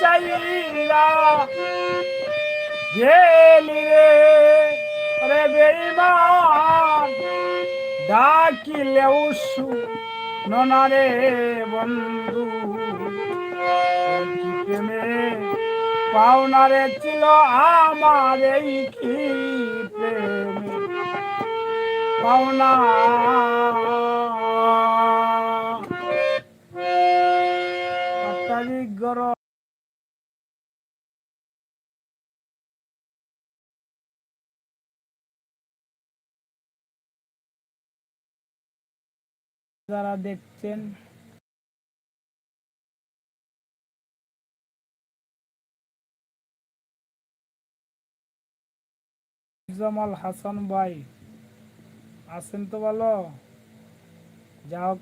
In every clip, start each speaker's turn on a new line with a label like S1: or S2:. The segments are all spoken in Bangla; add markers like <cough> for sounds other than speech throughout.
S1: চাইরা গেলি রে রে বেইমান ডাকিলে উসু ননারে বন্ধু। প্রেমে পাওনারে ছিল আমার এই কি পাওনা যারা দেখছেন। জামাল হাসান ভাই আছেন তো ভালো? যাও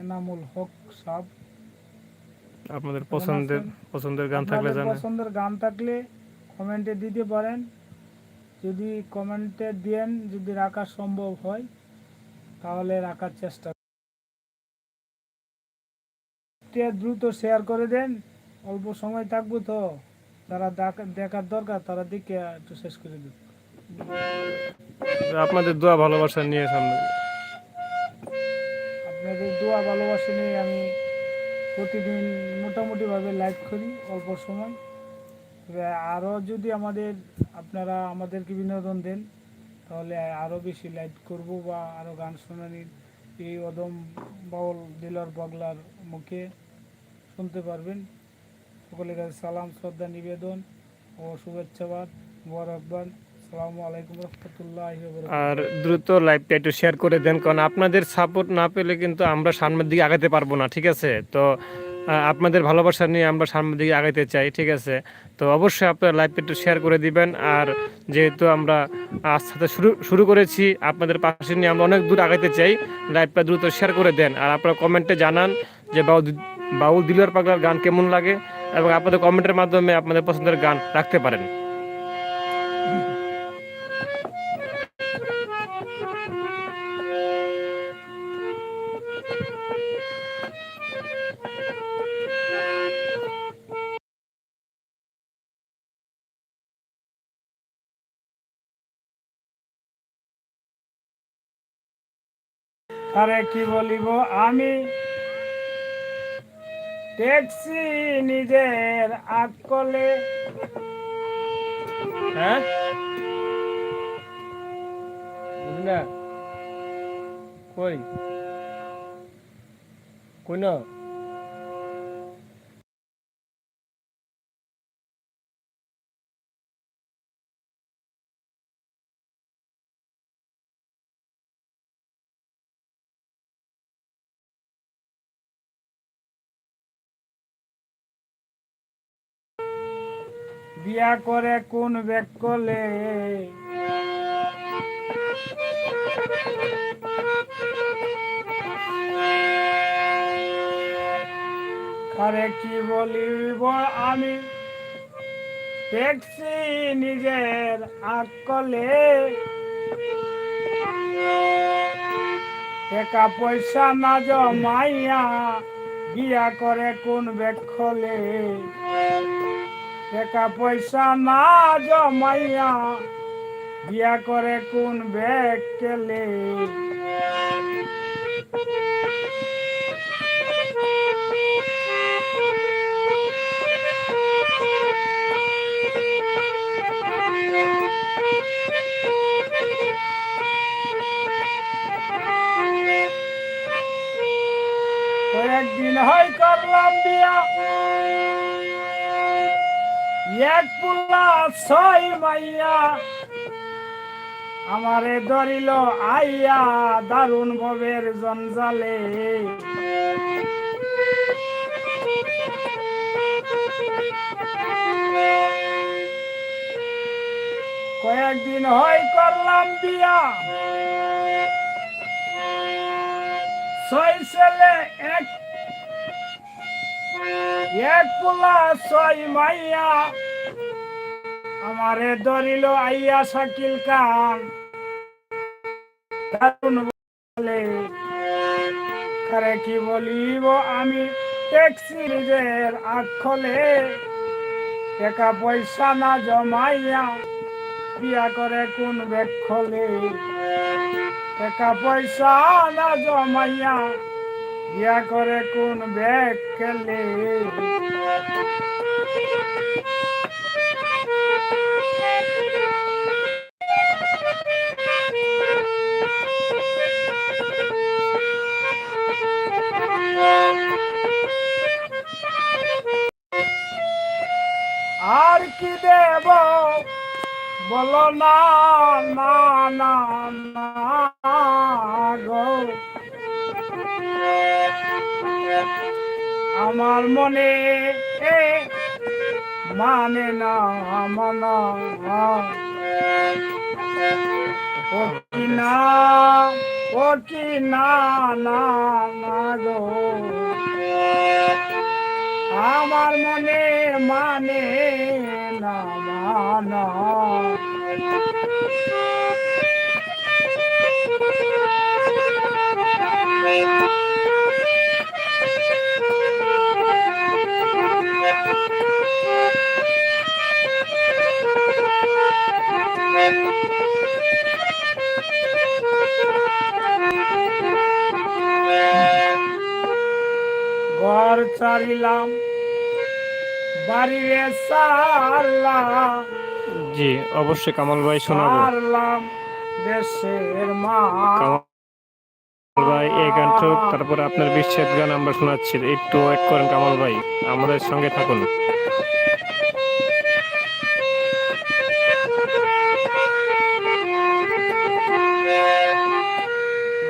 S1: এনামুল হক সাহ
S2: আপনাদের পছন্দের পছন্দের গান থাকলে জানেন।
S1: পছন্দের গান থাকলে কমেন্টে দিতে পারেন। যদি কমেন্টে দেন যদি রাখা সম্ভব হয় তাহলে রাখার চেষ্টা দ্রুত শেয়ার করে দেন। অল্প সময় থাকব তো। যারা দেখ- দেখার দরকার তারা দেখে একটু শেষ করে দিন।
S2: আপনাদের দোয়া ভালোবাসা নিয়ে সামনে।
S1: আপনাদের দোয়া ভালোবাসা নিয়ে আমি প্রতিদিন মোটামুটিভাবে লাইভ করি, অল্প সময়। আরও যদি আমাদের, আপনারা আমাদেরকে বিনোদন দেন, তাহলে আরও বেশি লাইভ করব বা আরও গান শোনানির এই অদম বাউল দিলর বগলার মুখে শুনতে পারবেন। সকলের কাছে সালাম, শ্রদ্ধা, নিবেদন ও শুভেচ্ছাবাদ মোবারকবাদ
S2: আর দ্রুত লাইভটা একটু শেয়ার করে দেন, কারণ আপনাদের সাপোর্ট না পেলে কিন্তু আমরা সামনের দিকে আগাতে পারব না, ঠিক আছে? তো আপনাদের ভালোবাসা নিয়ে আমরা সামনের দিকে আগাইতে চাই, ঠিক আছে? তো অবশ্যই আপনার লাইভটা একটু শেয়ার করে দিবেন। আর যেহেতু আমরা আস্তে শুরু শুরু করেছি, আপনাদের পাশে নিয়ে আমরা অনেক দূর আগাইতে চাই। লাইভটা দ্রুত শেয়ার করে দেন। আর আপনারা কমেন্টে জানান যে বাউল বাউল দিলার পাগলার গান কেমন লাগে এবং আপনাদের কমেন্টের মাধ্যমে আপনাদের পছন্দের গান রাখতে পারেন।
S1: আরে কি বলিব আমি ট্যাক্সি নিজের আটকলে।
S2: হ্যাঁ? কই? কই
S1: বিয়া করে কোন ব্যাগ করলে আরে কি বলিব আমি? ট্যাক্সি নিজের আকলে। টাকা পয়সা না জমাইয়া বিয়া করে কোন খোলে টাকা পয়সা না জমাইয়া বিয়া করে কোন ব্যাগ কেলে কয়েকদিন হয় করলাম বিয়া। এক পুলা ছয় মাইয়া। আমারে ধরিল, আইয়া দারুণ ভবের জঞ্জালে। কয়েকদিন হয় করলাম বিয়া। ছয় ছেলে, এক ছয় মাইয়া। আমারে ধরিল, আইয়া শাকিল খান। বলে। কারে কি বলিব আমি? ট্যাক্সির আখলে। টাকা পয়সা না জমাইয়া বিয়া করে কোন বেক্ষলে টাকা পয়সা না জমাইয়া বিয়া করে কোন ব্যাগ খেলে আর কি দেব? বলো না না না গো। আমার মনে মানে না কি না ও না না না গো। আমার মনে মানে না, মানা। ঘর <laughs> বাড়িরে সারলাম।
S2: জি অবশ্যই কামাল ভাই শোনাবো।
S1: সারলাম দেশের মা
S2: ভাই এই গানটা তারপরে আপনার বিচ্ছেদ গান আমরা শোনাচ্ছি। একটু ওয়েট করেন কামাল ভাই আমাদের সঙ্গে থাকুন।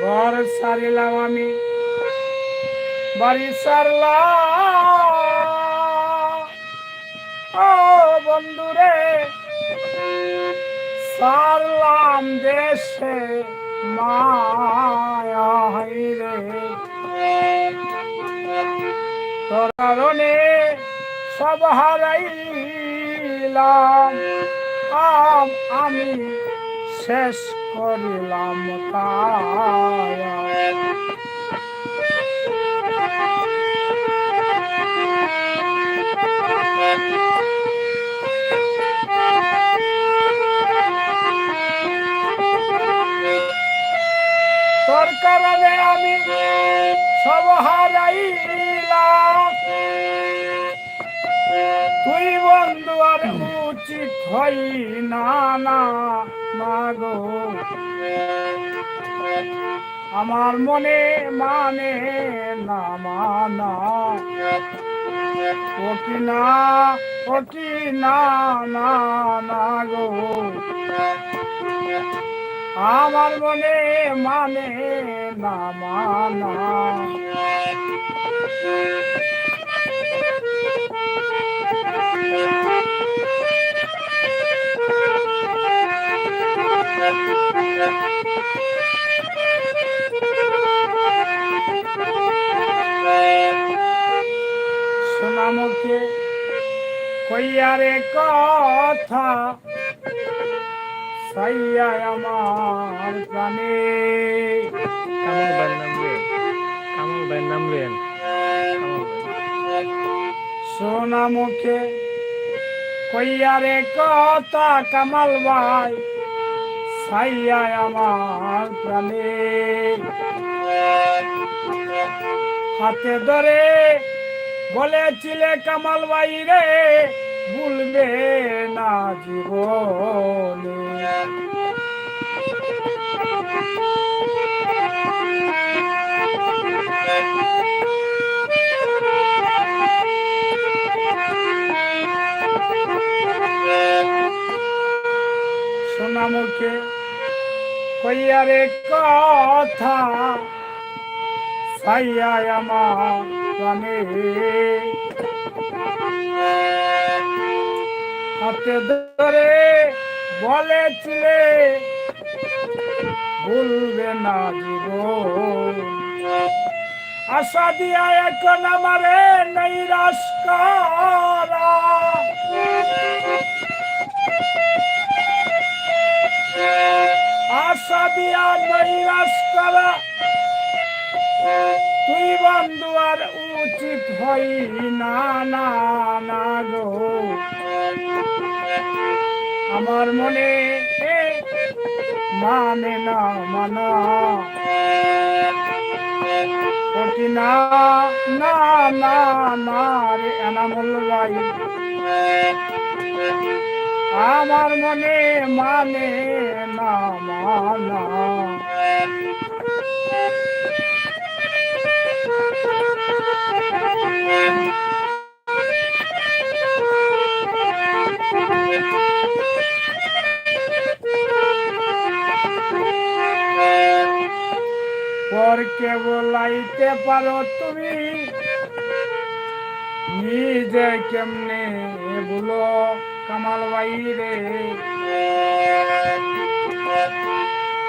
S1: ঘর সারিলাম আমি। বাড়ি সারলাম ও বন্ধুরে, সারলাম দেশে মায়াই রে তোর কারণে সব হারাইলাম, আম আমি শেষ করিলাম কায়া। কারণে আমি সব হারাইলাম তুই বন্ধু আর উচিত হই না না না গো। আমার মনে মানে না মানা ও কি না, ও কি না না না গো। আমার মনে মানে না মানা সোনামুখে কইয়ারে কথা সাইয়া আমার প্রাণে
S2: কামাল ভাইয়ের নাম রেন কামাল ভাইয়ের নাম রেন কামাল ভাই।
S1: সোনামুখে কইয়ারে কথা কামাল ভাই সাইয়া আমার প্রাণে। হাতে ধরে বলেছিলে কামাল ভাই রে ভুলবে না জীবনে। সোনামুখে কইয়ারে কথা সাইয়া আমার প্রাণে। হাতে ধরে বলেছিলে ভুলবে না জীবন। আশা দিয়া এখন আমারে করা। আশা দিয়া নৈরাশ করা। তুই বন্ধু আর উচিত হই না না না গো। আমার মনে মানে না, মানা ওটি না না না না রে এনামুল ভাই। আমার মনে মানে না, মানা পরকে বলাইতে পারো তুমি। নিজে কেমনে বলো কামাল ভাই রে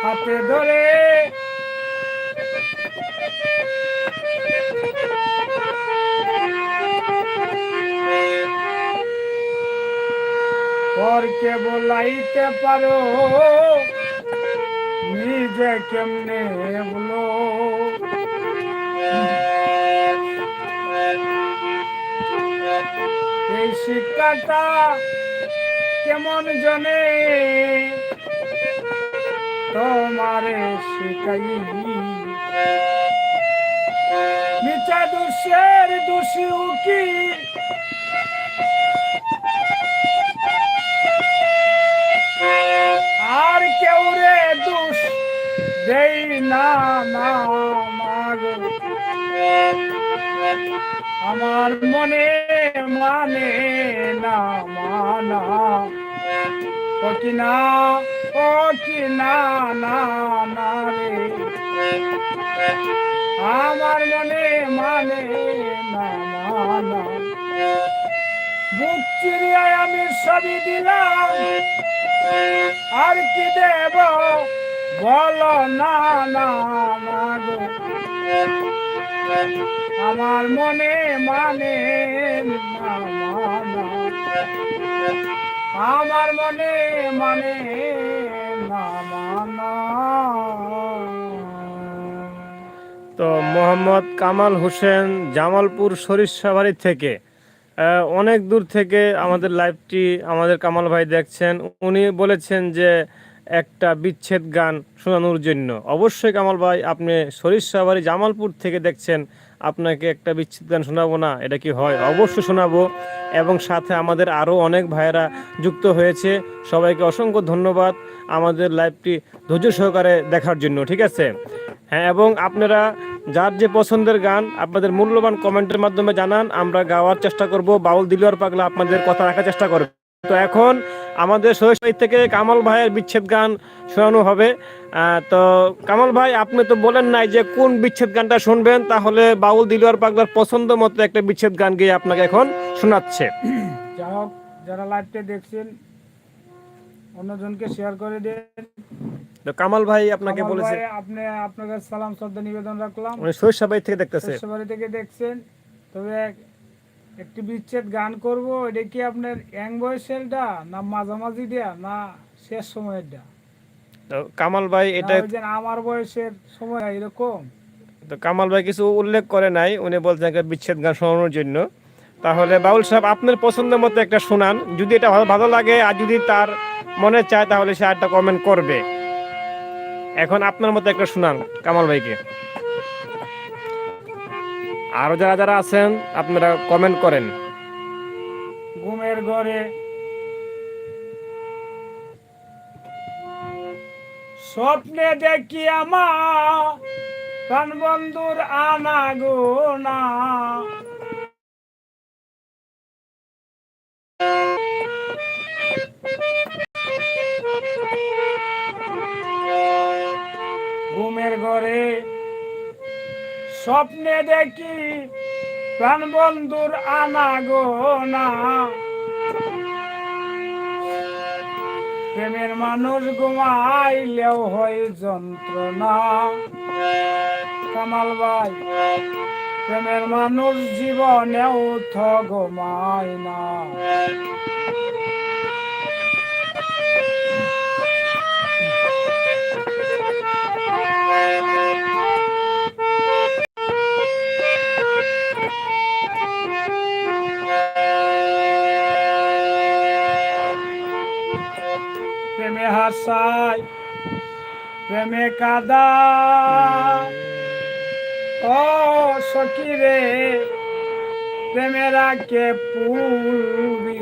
S1: হাতে ধরে পরকে বলাইতে পারো। নিজে কেমনে বলো এই শিক্ষাটা কেমন জনে? তোমারে শিখাই। মিছা দুষের দোষী উকি দেই না না মাগো আমার মনে মানে না, মানা। ও কি না ও কি না না না রে আমার মনে মানে না, মানা। বুক চিরিয়ায় আমি সবই দিলাম। আর কি দেব? বলো না না আমার মনে মানে আমার মনে মানে
S2: তো মোহাম্মদ কামাল হোসেন জামালপুর সরিষাবাড়ি থেকে অনেক দূর থেকে আমাদের লাইভটি আমাদের কামাল ভাই দেখছেন। উনি বলেছেন যে একটা বিচ্ছেদ গান শোনানোর জন্য। অবশ্যই কামাল ভাই, আপনি সরিষাবাড়ি জামালপুর থেকে দেখছেন, আপনাকে একটা বিচ্ছেদ গান শোনাবো না? এটা কি হয়? অবশ্যই শোনাবো। এবং সাথে আমাদের আরও অনেক ভাইয়েরা যুক্ত হয়েছে। সবাইকে অসংখ্য ধন্যবাদ আমাদের লাইভটি ধৈর্য সহকারে দেখার জন্য, ঠিক আছে? হ্যাঁ এবং আপনারা যার যে পছন্দের গান আপনাদের মূল্যবান কমেন্টের মাধ্যমে জানান, আমরা গাওয়ার চেষ্টা করব। বাউল দিলুয়ার পাগলা আপনাদের কথা রাখার চেষ্টা করব। তো এখন আমাদের সহিত থেকে কামাল ভাইয়ের বিচ্ছেদ গান শোনানো হবে। তো কামাল ভাই আপনি তো বলেন নাই যে কোন বিচ্ছেদ গানটা শুনবেন তাহলে বাউল দিলুয়ার পাগলার পছন্দ মতো একটা বিচ্ছেদ গান গিয়ে আপনাকে এখন শোনাচ্ছে।
S1: যাই হোক যারা লাইভটা দেখছেন অন্যজনকে শেয়ার করে দেন।
S2: তো কামাল ভাই আপনাকে বলেছে।
S1: আপনি আপনাকে সালাম শ্রদ্ধা নিবেদন রাখলাম।
S2: উনি থেকে দেখতেছে।
S1: শ্বশুরবাড়ি থেকে দেখছেন। তবে একটি বিচ্ছেদ গান করব এটা কি আপনার ইয়াং বয়সেরটা না মাঝামাঝি দেয়া না শেষ সময়েরটা?
S2: তো কামাল ভাই এটা
S1: আমার বয়সের সময় এরকম।
S2: তো কামাল ভাই কিছু উল্লেখ করে নাই উনি বলছেন একটা বিচ্ছেদ গান শোনানোর জন্য। তাহলে বাউল সাহেব আপনার পছন্দের মতো একটা শোনান যদি এটা ভালো ভালো লাগে আর যদি তার মনে চায় তাহলে সে একটা কমেন্ট করবে। এখন আপনার মতো একটা শোনান কামাল ভাইকে। আরও যারা যারা আছেন, আপনারা কমেন্ট করেন।
S1: ঘুমের ঘরে স্বপ্নে দেখি আমার বন্ধুর আনা গোনা ঘুমের ঘরে স্বপ্নে দেখি প্রাণ বন্ধুর আনা গোনা প্রেমের মানুষ ঘুমাইলেও হয় যন্ত্রণা। কামাল ভাই, প্রেমের মানুষ জীবনেও থ ঘুমায় না আশায় প্রেমে কাদা। ও সকিরে প্রেমেরা কে পুরবি।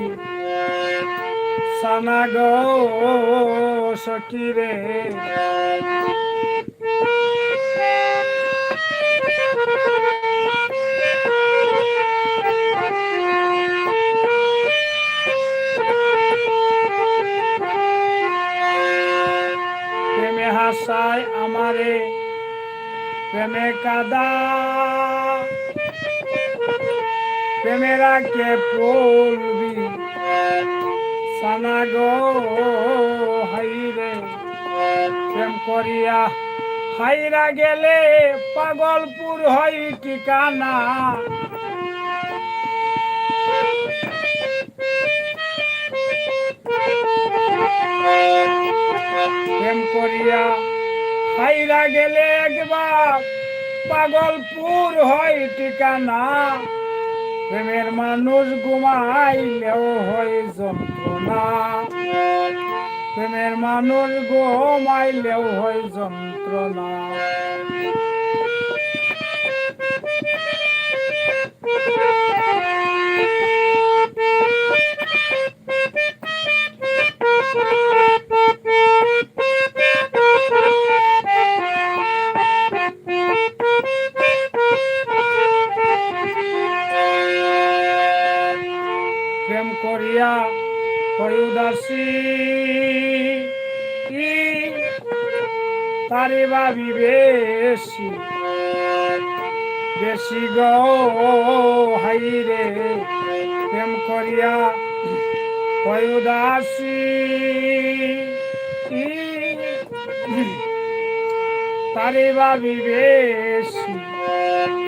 S1: সানা গো সকিরে প্রেমে কাদা প্রেমেরা কে পড়বি সানা গো হাইরে প্রেম করিয়া হাইরা গেলে পাগলপুর হই ঠিকানা। হাইরা গেলে একবার পাগলপুর হয় ঠিকানা। প্রেমের মানুষ ঘুমাইলেও হয় যন্ত্রণা। প্রেমের মানুষ ঘুমাইলেও হয় যন্ত্রণা। উদাসী তারে ভাবি বেশি? বেশি গো, হাই রে, প্রেম করিয়া হয় উদাসী তারে ভাবি বেশি?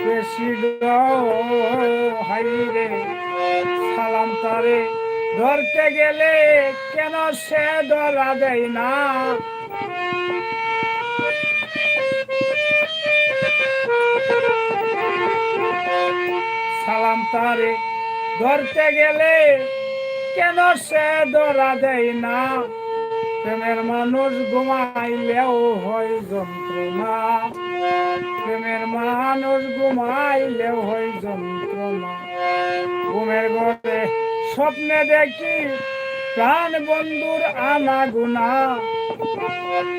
S1: বেশি গো, হাই রে, সালাম তারে ধরতে গেলে কেন সে ধরা দেয় না? সালাম তারে, ধরতে গেলে কেন সে ধরা দেয় না? প্রেমের মানুষ ঘুমাইলেও হয় যন্ত্রণা। প্রেমের মানুষ ঘুমাইলেও হয় যন্ত্রণা। ঘুমের ঘরে স্বপ্নে দেখি প্রাণ বন্ধুর আনা গুনা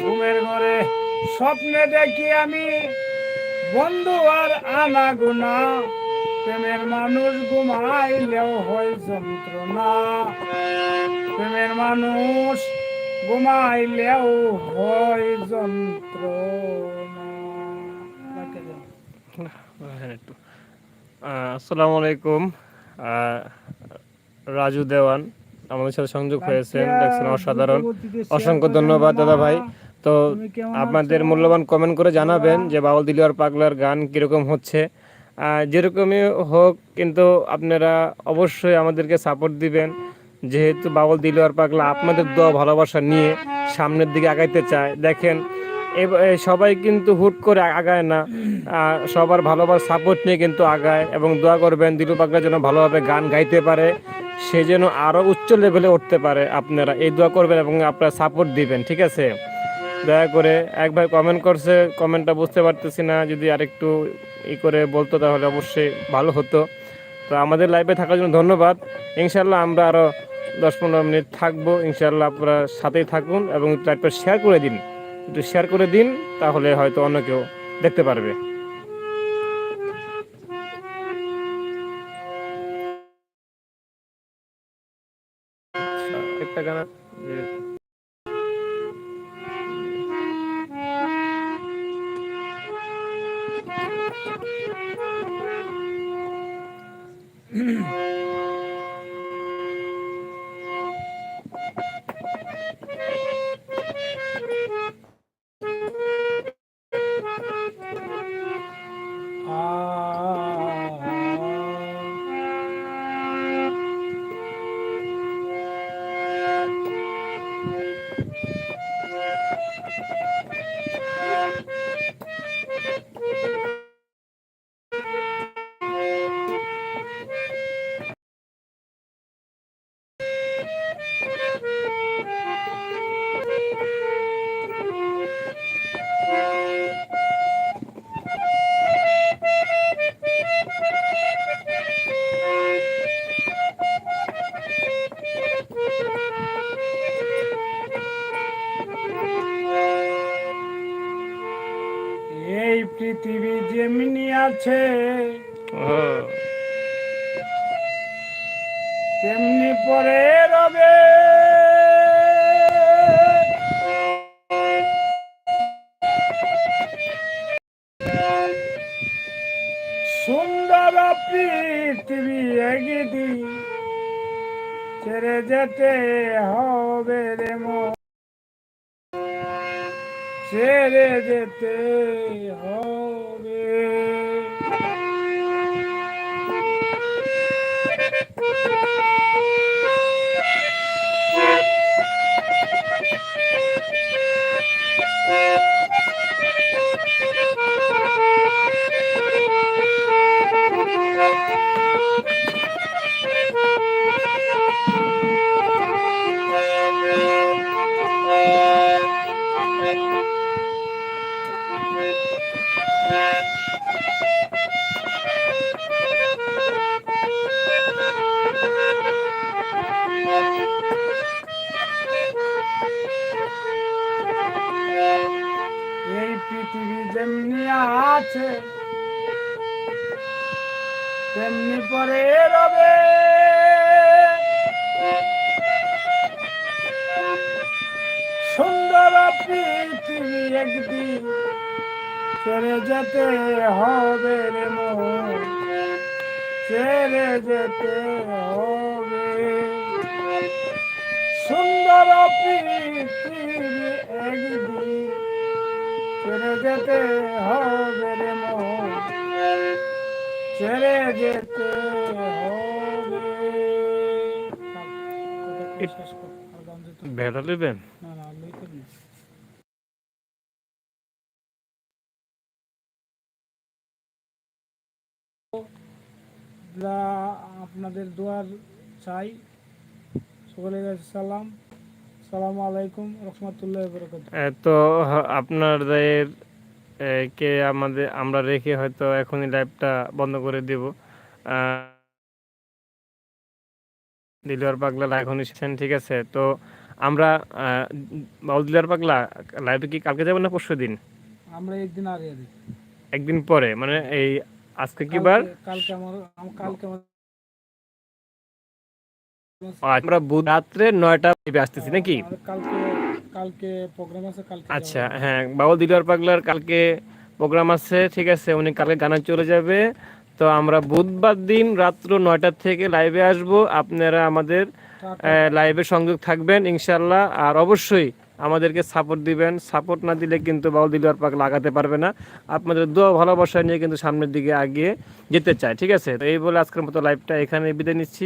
S1: ঘুমের ঘরে স্বপ্নে দেখি আমি বন্ধু আর আনা গুনা প্রেমের মানুষ ঘুমাইলেও হয় যন্ত্রণা। প্রেমের মানুষ ঘুমাইলেও হয় যন্ত্রণা।
S2: আসসালামু আলাইকুম। রাজু দেওয়ান আমাদের সাথে সংযোগ হয়েছেন দেখছেন অসাধারণ। অসংখ্য ধন্যবাদ দাদা ভাই তো আপনাদের মূল্যবান কমেন্ট করে জানাবেন যে বাউল দিলিয়ার পাগলার গান কীরকম হচ্ছে। যেরকমই হোক কিন্তু আপনারা অবশ্যই আমাদেরকে সাপোর্ট দিবেন। যেহেতু বাউল দিলিয়ার পাগলা আপনাদের দোয়া ভালোবাসা নিয়ে সামনের দিকে আগাইতে চায়। দেখেন সবাই কিন্তু হুট করে আগায় না। সবার ভালোবাসা সাপোর্ট নিয়ে কিন্তু আগায় এবং দোয়া করবেন দিলু পাগলা যেন ভালোভাবে গান গাইতে পারে। সে যেন আরও উচ্চ লেভেলে উঠতে পারে। আপনারা এই দোয়া করবেন এবং আপনারা সাপোর্ট দিবেন, ঠিক আছে? দয়া করে এক ভাই কমেন্ট করছে কমেন্টটা বুঝতে পারতেছি না। যদি আরেকটু ই করে বলতো তাহলে অবশ্যই ভালো হতো। তো আমাদের লাইভে থাকার জন্য ধন্যবাদ। ইনশাল্লাহ আমরা আরও দশ পনেরো মিনিট থাকব। ইনশাল্লাহ আপনারা সাথেই থাকুন এবং লাইভটা শেয়ার করে দিন। একটু শেয়ার করে দিন, তাহলে হয়তো অন্য কেউ দেখতে পারবে। একটা
S1: পরে রবে। সুন্দর পৃথিবী একদিন ছেড়ে যেতে হবে রে মন। ছেড়ে যেতে হবে। একদিন ছেড়ে যেতে হবে রে মন। ছেড়ে যেতে হবে।
S2: ভেড়া নেবেন?
S1: না না আপনাদের দোয়ার চাই সকলের কাছে সালাম। সালাম আলাইকুম রহমতুল্লাহ বরকত
S2: তো আপনাদের কে আমাদের আমরা রেখে হয়তো এখনই লাইভটা বন্ধ করে দেব। দিলওয়ার পাগলা এখন এসেছেন ঠিক আছে? তো আমরা দিলওয়ার পাগলা লাইভে কি কালকে যাবেন না পরশু দিন?
S1: আমরা একদিন আগে
S2: একদিন পরে মানে এই আজকে কি বার?
S1: কালকে- কালকে আমার কালকে আমার
S2: ও, আমরা বুধ রাত্রে নয়টা আসতেছি নাকি?
S1: কালকে প্রোগ্রাম আছে কালকে
S2: আচ্ছা হ্যাঁ বাউল দিলওয়ার পাগলার কালকে প্রোগ্রাম আছে ঠিক আছে উনি কালকে গানে চলে যাবে। তো আমরা বুধবার দিন রাত্র নয়টা থেকে লাইভে আসব। আপনারা আমাদের লাইভে সংযোগ থাকবেন ইনশাল্লাহ আর অবশ্যই আমাদেরকে সাপোর্ট দিবেন। সাপোর্ট না দিলে কিন্তু বাউল দিলওয়ার পাক লাগাতে পারবে না। আপনাদের দোয়া ভালোবাসা নিয়ে কিন্তু সামনের দিকে আগিয়ে যেতে চায় ঠিক আছে? তো এই বলে আজকের মতো লাইভটা এখানে বিদায় নিচ্ছি।